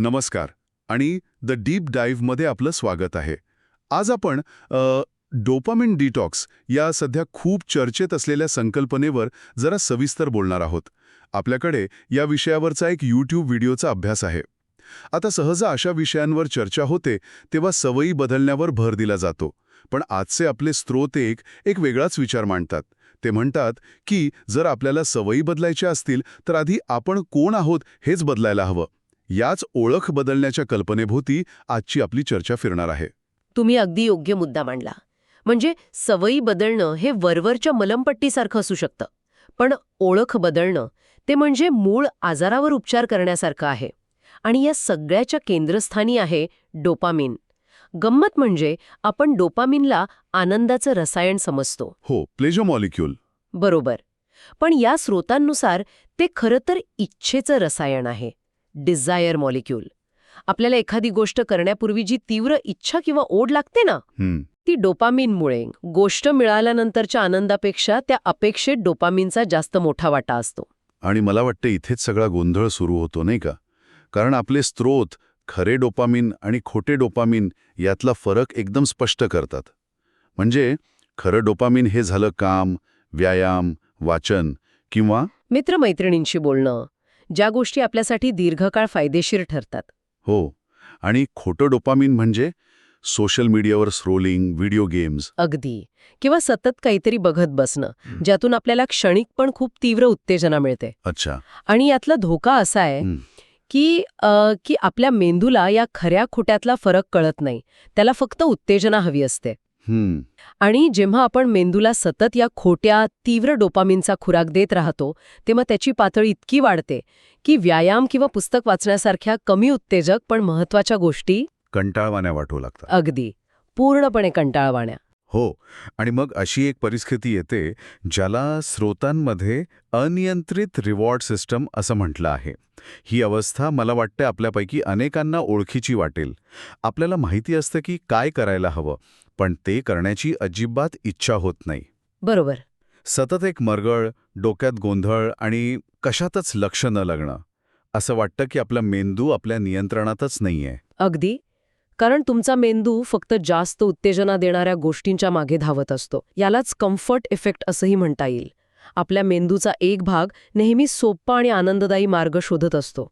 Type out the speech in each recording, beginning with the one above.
नमस्कार आणि the deep डाईव्हमध्ये आपलं स्वागत आहे. आज आपण डोपामिन डिटॉक्स या सध्या खूप चर्चेत असलेल्या संकल्पनेवर जरा सविस्तर बोलणार आहोत. आपल्याकडे या विषयावरचा एक यूट्यूब व्हिडिओचा अभ्यास आहे. आता सहजा अशा विषयांवर चर्चा होते तेव्हा सवयी बदलण्यावर भर दिला जातो. पण आजचे आपले स्रोत एक एक वेगळाच विचार मांडतात. ते म्हणतात की जर आपल्याला सवयी बदलायच्या असतील तर आधी आपण कोण आहोत हेच बदलायला हवं. याच ओळख बदलण्याच्या कल्पनेभोवती आजची आपली चर्चा फिरणार आहे. तुम्ही अगदी योग्य मुद्दा मांडला. म्हणजे सवयी बदलणं हे वरवरच्या मलमपट्टीसारखं असू शकतं. पण ओळख बदलणं ते म्हणजे मूळ आजारावर उपचार करण्यासारखं आहे. आणि या सगळ्याच्या केंद्रस्थानी आहे डोपामिन. गंमत म्हणजे आपण डोपामिनला आनंदाचं रसायन समजतो. हो प्लेजो मॉलिक्यूल बरोबर. पण या स्रोतांनुसार ते खरं तर इच्छेचं रसायन आहे. Desire molecule. आपल्याला एखादी गोष्ट करण्यापूर्वी जी तीव्र इच्छा किंवा ओढ लागते ना ती डोपामिनमुळे. गोष्ट मिळाल्यानंतरच्या आनंदापेक्षा त्या अपेक्षेत डोपामिनचा जास्त मोठा वाटा असतो. आणि मला वाटतं इथेच सगळा गोंधळ सुरू होतो नाही का? कारण आपले स्रोत खरे डोपामिन आणि खोटे डोपामिन यातला फरक एकदम स्पष्ट करतात. म्हणजे खरं डोपामिन हे झालं काम व्यायाम वाचन किंवा मित्रमैत्रिणींशी बोलणं ज्या गोष्टी आपल्यासाठी दीर्घकाळ फायदेशीर ठरतात. हो आणि खोटं डोपामिन म्हणजे सोशल मीडियावर स्क्रोलिंग व्हिडिओ गेम्स. अगदी. किंवा सतत काहीतरी बघत बसणं ज्यातून आपल्याला क्षणिक पण खूप तीव्र उत्तेजना मिळते. अच्छा. आणि यातला धोका असा आहे. की अ, की आपल्या मेंदूला या खऱ्या खोट्यातला फरक कळत नाही. त्याला फक्त उत्तेजना हवी असते. आणि जेव्हा आपण मेंदूला सतत या खोट्या तीव्र डोपामिनचा खुराक देत राहतो तेव्हा त्याची पातळी इतकी वाढते की व्यायाम किंवा पुस्तक वाचण्यासारख्या कमी उत्तेजक पण महत्त्वाच्या गोष्टी कंटाळवाण्या वाटू लागतात. अगदी. पूर्णपणे कंटाळवाण्या. हो. आणि मग अशी एक परिस्थिती येते ज्याला स्रोतांमध्ये अनियंत्रित रिवॉर्ड सिस्टम असं म्हटलं आहे. ही अवस्था मला वाटते आपल्यापैकी अनेकांना ओळखीची वाटेल. आपल्याला माहिती असतं की काय करायला हवं पण ते करण्याची अजिबात इच्छा होत नाही. बरोबर. सतत एक मरगळ डोक्यात गोंधळ आणि कशातच लक्ष न लागणं असं वाटतं की आपला मेंदू आपल्या नियंत्रणातच नाहीये. अगदी. कारण तुमचा मेंदू फक्त जास्त उत्तेजना देणाऱ्या गोष्टींच्या मागे धावत असतो. यालाच कम्फर्ट इफेक्ट असंही म्हणता येईल. आपल्या मेंदूचा एक भाग नेहमी सोप्पा आणि आनंददायी मार्ग शोधत असतो.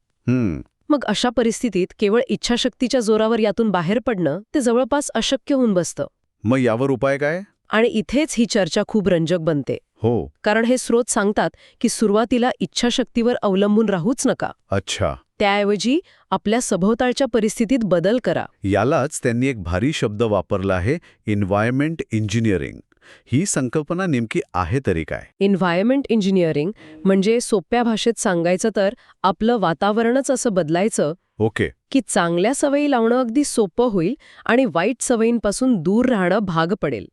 मग अशा परिस्थितीत केवळ इच्छाशक्तीच्या जोरावर यातून बाहेर पडणं ते जवळपास अशक्य होऊन बसतं. मग यावर उपाय काय? आणि इथेच ही चर्चा खूप रंजक बनते. हो. कारण हे स्रोत सांगतात की सुरुवातीला इच्छाशक्तीवर अवलंबून राहूच नका. अच्छा. त्याऐवजी आपल्या सभोवतालच्या परिस्थितीत बदल करा. यालाच त्यांनी एक भारी शब्द वापरला आहे एन्व्हायरमेंट इंजिनिअरिंग ही संकल्पना नेमकी आहे तरी काय? एन्व्हायरमेंट इंजिनिअरिंग म्हणजे सोप्या भाषेत सांगायचं तर आपलं वातावरणच असं बदलायचं ओके. की चांगल्या सवयी लावणं अगदी सोपं होईल आणि वाईट सवयींपासून दूर राहणं भाग पडेल.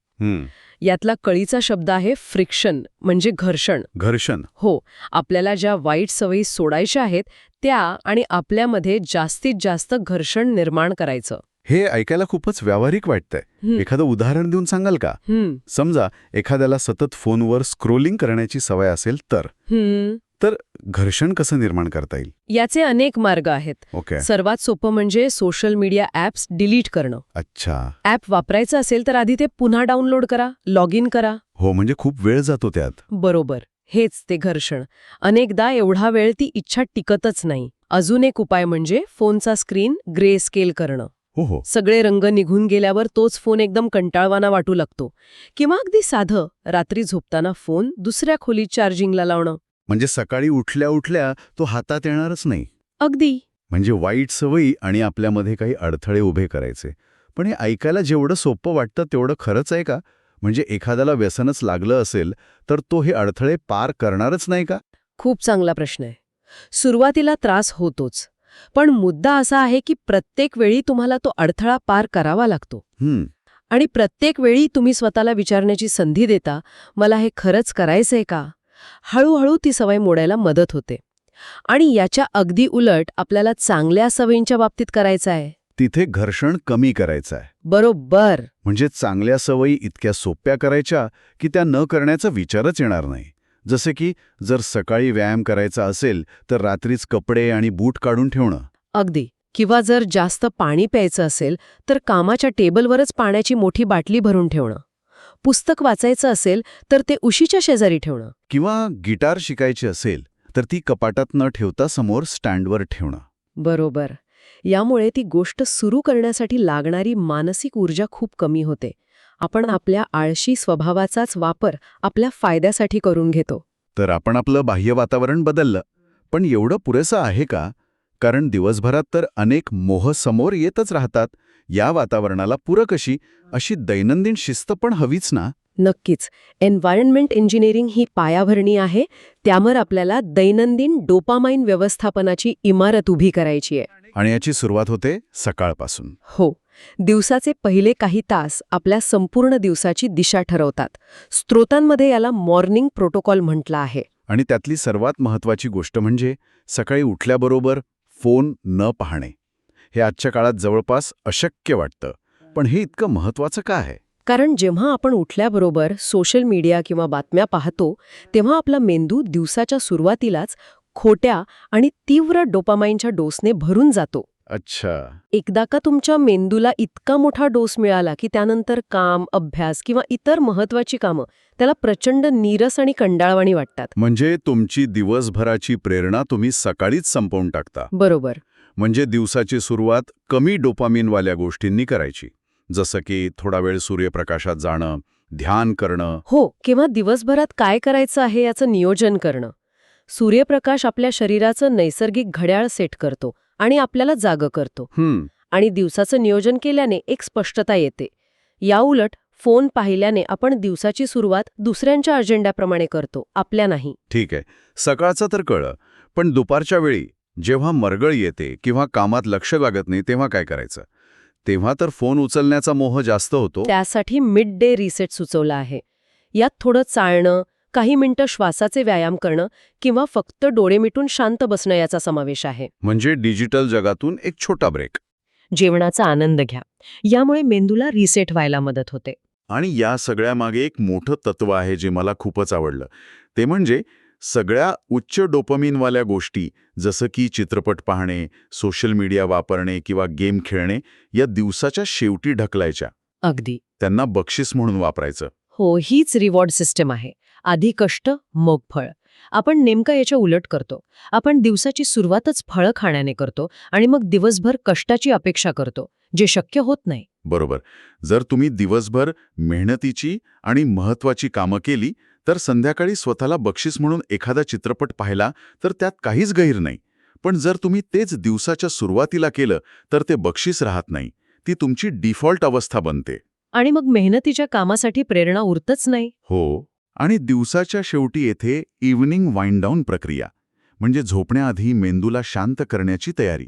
यातला कळीचा शब्द आहे फ्रिक्शन म्हणजे घर्षण. घर्षण. हो आपल्याला ज्या वाईट सवयी सोडायच्या आहेत त्या आणि आपल्यामध्ये जास्तीत जास्त घर्षण निर्माण करायचं. हे ऐकायला खूपच व्यावहारिक वाटतंय. एखादं उदाहरण देऊन सांगाल का? समजा एखाद्याला सतत फोनवर स्क्रोलिंग करण्याची सवय असेल तर? तर घर्षण कसं निर्माण करता येईल? याचे अनेक मार्ग आहेत. ओके. सर्वात सोपं म्हणजे सोशल मीडिया ॲप्स डिलीट करणं. अच्छा. ॲप वापरायचं असेल तर आधी ते पुन्हा डाउनलोड करा लॉग इन करा. हो म्हणजे खूप वेळ जातो त्यात. बरोबर. हेच ते घर्षण. अनेकदा एवढा वेळ ती इच्छा टिकतच नाही. अजून एक उपाय म्हणजे फोनचा स्क्रीन ग्रे स्केल करणं. हो हो. सगळे रंग निघून गेल्यावर तोच फोन एकदम कंटाळवाना वाटू लागतो. किंवा अगदी साधं रात्री झोपताना फोन दुसऱ्या खोलीत चार्जिंगला लावणं. म्हणजे सकाळी उठल्या उठल्या तो हातात येणारच नाही. अगदी. म्हणजे वाईट सवयी आणि आपल्यामध्ये काही अडथळे उभे करायचे. पण हे ऐकायला जेवढं सोपं वाटतं तेवढं खरंच आहे का? म्हणजे एखाद्याला व्यसनच लागलं असेल तर तो हे अडथळे पार करणारच नाही का? खूप चांगला प्रश्न आहे. सुरुवातीला त्रास होतोच. पण मुद्दा असा आहे की प्रत्येक वेळी तुम्हाला तो अडथळा पार करावा लागतो. हम्म. आणि प्रत्येक वेळी तुम्ही स्वतःला विचारण्याची संधी देता मला हे खरंच करायचंय का? हळूहळू ती सवय मोडायला मदत होते. आणि याच्या अगदी उलट आपल्याला चांगल्या सवयींच्या बाबतीत करायचं आहे तिथे घर्षण कमी करायचं आहे बरोबर. म्हणजे चांगल्या सवयी इतक्या सोप्या करायच्या की त्या न करण्याचा विचारच येणार नाही. जसे की जर सकाळी व्यायाम करायचा असेल तर रात्रीच कपडे आणि बूट काढून ठेवणं. अगदी. किंवा जर जास्त पाणी प्यायचं असेल तर कामाच्या टेबलवरच पाण्याची मोठी बाटली भरून ठेवणं. पुस्तक वाचायचं असेल तर ते उशीच्या शेजारी ठेवणं. किंवा गिटार शिकायची असेल तर ती कपाटात न ठेवता समोर स्टँडवर ठेवणं. बरोबर. यामुळे ती गोष्ट सुरू करण्यासाठी लागणारी मानसिक ऊर्जा खूप कमी होते. आपण आपल्या आळशी स्वभावाचाच वापर आपल्या फायद्यासाठी करून घेतो. तर आपण आपलं बाह्य वातावरण बदललं. पण एवढं पुरेसं आहे का? कारण दिवसभरात तर अनेक मोह समोर येतच राहतात. या वातावरणाला पूरक अशी अशी दैनंदिन शिस्त पण हवीच ना? नक्कीच. एन्व्हायरमेंट इंजिनिअरिंग ही पायाभरणी आहे. त्यावर आपल्याला दैनंदिन डोपामाइन व्यवस्थापनाची इमारत उभी करायची आहे. आणि याची सुरुवात होते सकाळपासून. हो दिवसाचे पहिले काही तास आपल्या संपूर्ण दिवसाची दिशा ठरवतात. स्त्रोतांमध्ये याला मॉर्निंग प्रोटोकॉल म्हटलं आहे. आणि त्यातली सर्वात महत्वाची गोष्ट म्हणजे सकाळी उठल्याबरोबर फोन न पाहणे. हे आजच्या काळात जवळपास अशक्य वाटतं. पण हे इतकं महत्वाचं का आहे? कारण जेव्हा आपण उठल्याबरोबर सोशल मीडिया किंवा बातम्या पाहतो तेव्हा आपला मेंदू दिवसाच्या सुरुवातीलाच खोट्या आणि तीव्र डोपामाइनच्या डोसने भरून जातो. अच्छा. एकदा का तुमच्या मेंदूला इतका मोठा डोस मिळाला की त्यानंतर काम अभ्यास किंवा इतर महत्वाची कामं त्याला प्रचंड नीरस आणि कंडाळवाणी वाटतात. म्हणजे तुमची दिवसभराची प्रेरणा तुम्ही सकाळीच संपवून टाकता. बरोबर. म्हणजे दिवसाची सुरुवात कमी डोपामिनवाल्या गोष्टींनी करायची. जसं की थोडा वेळ सूर्यप्रकाशात जाणं ध्यान करणं. हो किंवा दिवसभरात काय करायचं आहे याचं नियोजन करणं. सूर्यप्रकाश आपल्या शरीराचं नैसर्गिक घड्याळ सेट करतो आणि आपल्याला जागं करतो. हम्म. आणि दिवसाचं नियोजन केल्याने एक स्पष्टता येते. याउलट फोन पाहिल्याने आपण दिवसाची सुरुवात दुसऱ्यांच्या अजेंड्याप्रमाणे करतो आपल्या नाही. ठीक आहे. सकाळचं तर कळलं पण दुपारच्या वेळी जेव्हा मरगळ येते किंवा कामात लक्ष लागत नाही तेव्हा काय करायचं? तेव्हा तर फोन उचलण्याचा मोह जास्त होतो. त्यासाठी मिड डे रिसेट सुचवला आहे. यात थोडं चालणं काही मिनिटं श्वासाचे व्यायाम करणं किंवा फक्त डोळे मिटून शांत बसणं याचा समावेश आहे. म्हणजे डिजिटल जगातून एक छोटा ब्रेक. जेवणाचा आनंद घ्या. यामुळे मेंदूला रिसेट व्हायला मदत होते. आणि या सगळ्यामागे एक मोठं तत्व आहे जे मला खूपच आवडलं. ते म्हणजे सगळ्या उच्च डोपमिनवाल्या गोष्टी जसं की चित्रपट पाहणे सोशल मीडिया वापरणे किंवा गेम खेळणे या दिवसाच्या शेवटी ढकलायच्या. अगदी. त्यांना बक्षीस म्हणून वापरायचं. हो हीच रिवॉर्ड सिस्टम आहे. आधी कष्ट मग फळ. आपण नेमकं याच्या उलट करतो. आपण दिवसाची सुरुवातच फळं खाण्याने करतो आणि मग दिवसभर कष्टाची अपेक्षा करतो जे शक्य होत नाही. बरोबर. जर तुम्ही दिवसभर मेहनतीची आणि महत्वाची कामं केली तर संध्याकाळी स्वतःला बक्षीस म्हणून एखादा चित्रपट पाहिला तर त्यात काहीच गैर नाही. पण जर तुम्ही तेच दिवसाच्या सुरुवातीला केलं तर ते बक्षीस राहत नाही. ती तुमची डिफॉल्ट अवस्था बनते. आणि मग मेहनतीच्या कामासाठी प्रेरणा उरतच नाही. हो. आणि दिवसाच्या शेवटी येथे इव्हनिंग वाईंडाऊन डाऊन प्रक्रिया म्हणजे झोपण्याआधी मेंदूला शांत करण्याची तयारी.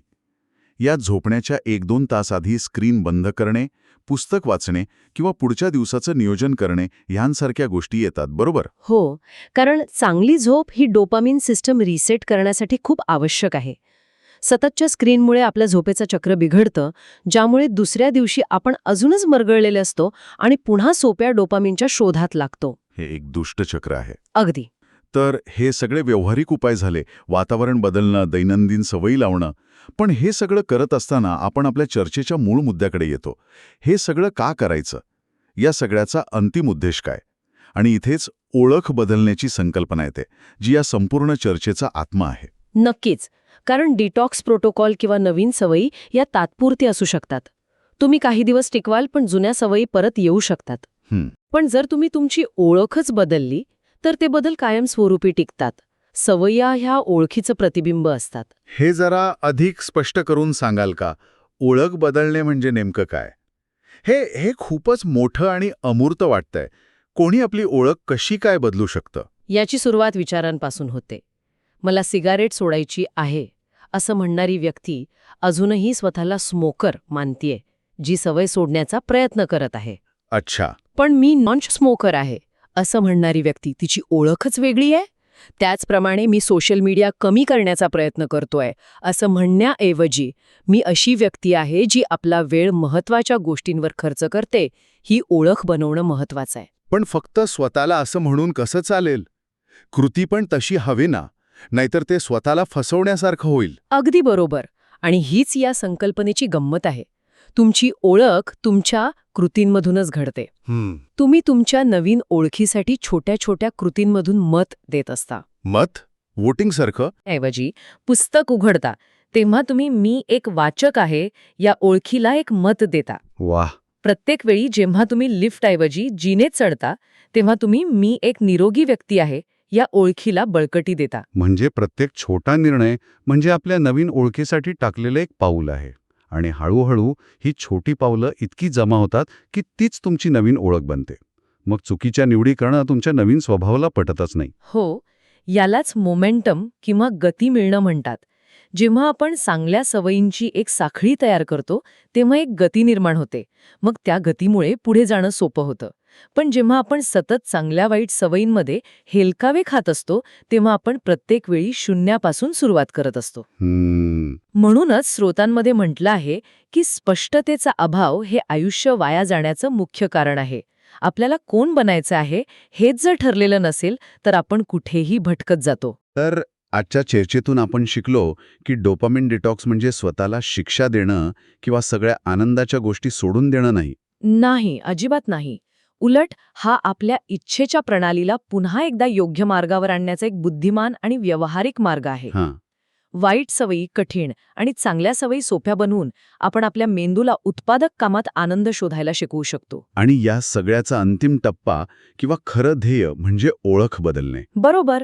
या झोपण्याच्या एक दोन तास आधी स्क्रीन बंद करणे पुस्तक वाचणे किंवा पुढच्या दिवसाचं नियोजन करणे ह्यांसारख्या गोष्टी येतात बरोबर? हो कारण चांगली झोप ही डोपामिन सिस्टम रिसेट करण्यासाठी खूप आवश्यक आहे. सततच्या स्क्रीनमुळे आपल्या झोपेचं चक्र बिघडतं ज्यामुळे दुसऱ्या दिवशी आपण अजूनच मरगळलेले असतो आणि पुन्हा सोप्या डोपामिनच्या शोधात लागतो. हे एक दुष्टचक्र आहे. अगदी. तर हे सगळे व्यावहारिक उपाय झाले वातावरण बदलणं दैनंदिन सवयी लावणं. पण हे सगळं करत असताना आपण आपल्या चर्चेच्या मूळ मुद्द्याकडे येतो. हे सगळं का करायचं? या सगळ्याचा अंतिम उद्देश काय? आणि इथेच ओळख बदलण्याची संकल्पना येते जी या संपूर्ण चर्चेचा आत्मा आहे. नक्कीच. कारण डिटॉक्स प्रोटोकॉल किंवा नवीन सवयी या तात्पुरती असू शकतात. तुम्ही काही दिवस टिकवाल पण जुन्या सवयी परत येऊ शकतात. पण जर तुम्ही तुमची ओळखच बदलली तर ते बदल कायमस्वरूपी टिकतात. सवय्या ह्या ओळखीचं प्रतिबिंब असतात. हे जरा अधिक स्पष्ट करून सांगाल का? ओळख बदलणे म्हणजे नेमकं काय? हे हे खूपच मोठं आणि अमूर्त वाटतंय. कोणी आपली ओळख कशी काय बदलू शकतं? याची सुरुवात विचारांपासून होते. मला सिगारेट सोडायची आहे असं म्हणणारी व्यक्ती अजूनही स्वतःला स्मोकर मानतीये जी सवय सोडण्याचा प्रयत्न करत आहे. अच्छा. पण मी नॉन स्मोकर आहे असं म्हणणारी व्यक्ती तिची ओळखच वेगळी आहे. त्याचप्रमाणे मी सोशल मीडिया कमी करण्याचा प्रयत्न करतोय असं म्हणण्याऐवजी मी अशी व्यक्ती आहे जी आपला वेळ महत्त्वाच्या गोष्टींवर खर्च करते ही ओळख बनवणं महत्वाचं आहे. पण फक्त स्वतःला असं म्हणून कसं चालेल? कृती पण तशी हवी ना नाहीतर ते स्वतःला फसवण्यासारखं होईल. अगदी बरोबर. आणि हीच या संकल्पनेची गंमत आहे. तुमची ओळख तुमच्या कृतींमधूनच घडते. तुम्ही तुमच्या नवीन ओळखीसाठी छोट्या छोट्या कृतींमधून मत देत असता. मत? वोटिंगसारखं ऐवजी पुस्तक उघडता तेव्हा तुम्ही मी एक वाचक आहे या ओळखीला एक मत देता. वाह. प्रत्येक वेळी जेव्हा तुम्ही लिफ्टऐवजी जिनेत चढता तेव्हा तुम्ही मी एक निरोगी व्यक्ती आहे या ओळखीला बळकटी देता. म्हणजे प्रत्येक छोटा निर्णय म्हणजे आपल्या नवीन ओळखीसाठी टाकलेलं एक पाऊल आहे. आणि हळूहळू ही छोटी पावलं इतकी जमा होतात की तीच तुमची नवीन ओळख बनते. मग चुकीच्या निवडी करणं तुमच्या नवीन स्वभावाला पटतच नाही. हो यालाच मोमेंटम किंवा गती मिळणं म्हणतात. जेव्हा आपण चांगल्या सवयींची एक साखळी तयार करतो तेव्हा एक गती निर्माण होते. मग त्या गतीमुळे पुढे जाणं सोपं होतं. पण जेव्हा आपण सतत चांगल्या वाईट सवयींमध्ये हेलकावे खात असतो तेव्हा आपण प्रत्येक वेळी शून्यापासून सुरुवात करत असतो. म्हणूनच स्रोतांमध्ये म्हटलं आहे की स्पष्टतेचा अभाव हे आयुष्य वाया जाण्याचं मुख्य कारण आहे. आपल्याला कोण बनायचं आहे हेच जर ठरलेलं नसेल तर आपण कुठेही भटकत जातो. तर आजच्या चर्चेतून आपण शिकलो की डोपामिन डिटॉक्स म्हणजे स्वतःला शिक्षा देणं किंवा सगळ्या आनंदाच्या गोष्टी सोडून देणं नाही. नाही अजिबात नाही. उलट हा आपल्या इच्छेच्या प्रणालीला पुन्हा एकदा योग्य मार्गावर आणण्याचा एक बुद्धिमान आणि व्यावहारिक मार्ग आहे. हां. वाईट सवयी कठीण आणि चांगल्या सवयी सोप्या बनवून आपण आपल्या मेंदूला उत्पादक कामात आनंद शोधायला शिकवू शकतो. आणि या सगळ्याचा अंतिम टप्पा किंवा खरं ध्येय म्हणजे ओळख बदलणे. बरोबर.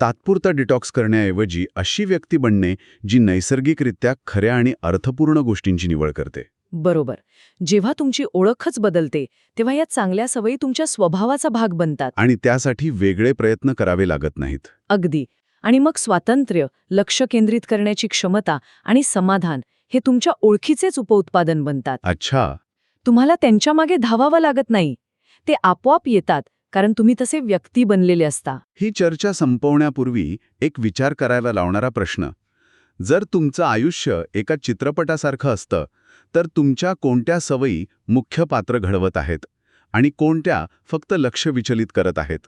तात्पुरता डिटॉक्स करण्याऐवजी अशी व्यक्ती बनणे जी नैसर्गिकरित्या खऱ्या आणि अर्थपूर्ण गोष्टींची निवड करते. बरोबर. जेव्हा तुमची ओळखच बदलते तेव्हा या चांगल्या सवयी तुमच्या स्वभावाचा भाग बनतात. आणि त्यासाठी वेगळे प्रयत्न करावे लागत नाहीत. अगदी. आणि मग स्वातंत्र्य लक्ष केंद्रित करण्याची क्षमता आणि समाधान हे तुमच्या ओळखीचेच उपउत्पादन बनतात. अच्छा. तुम्हाला त्यांच्यामागे धावावं लागत नाही. ते आपोआप येतात कारण तुम्ही तसे व्यक्ती बनलेले असता. ही चर्चा संपवण्यापूर्वी एक विचार करायला लावणारा प्रश्न. जर तुमचं आयुष्य एका चित्रपटासारखं असतं तर तुमच्या कोणत्या सवयी मुख्य पात्र घडवत आहेत? आणि कोणत्या फक्त लक्ष विचलित करत आहेत?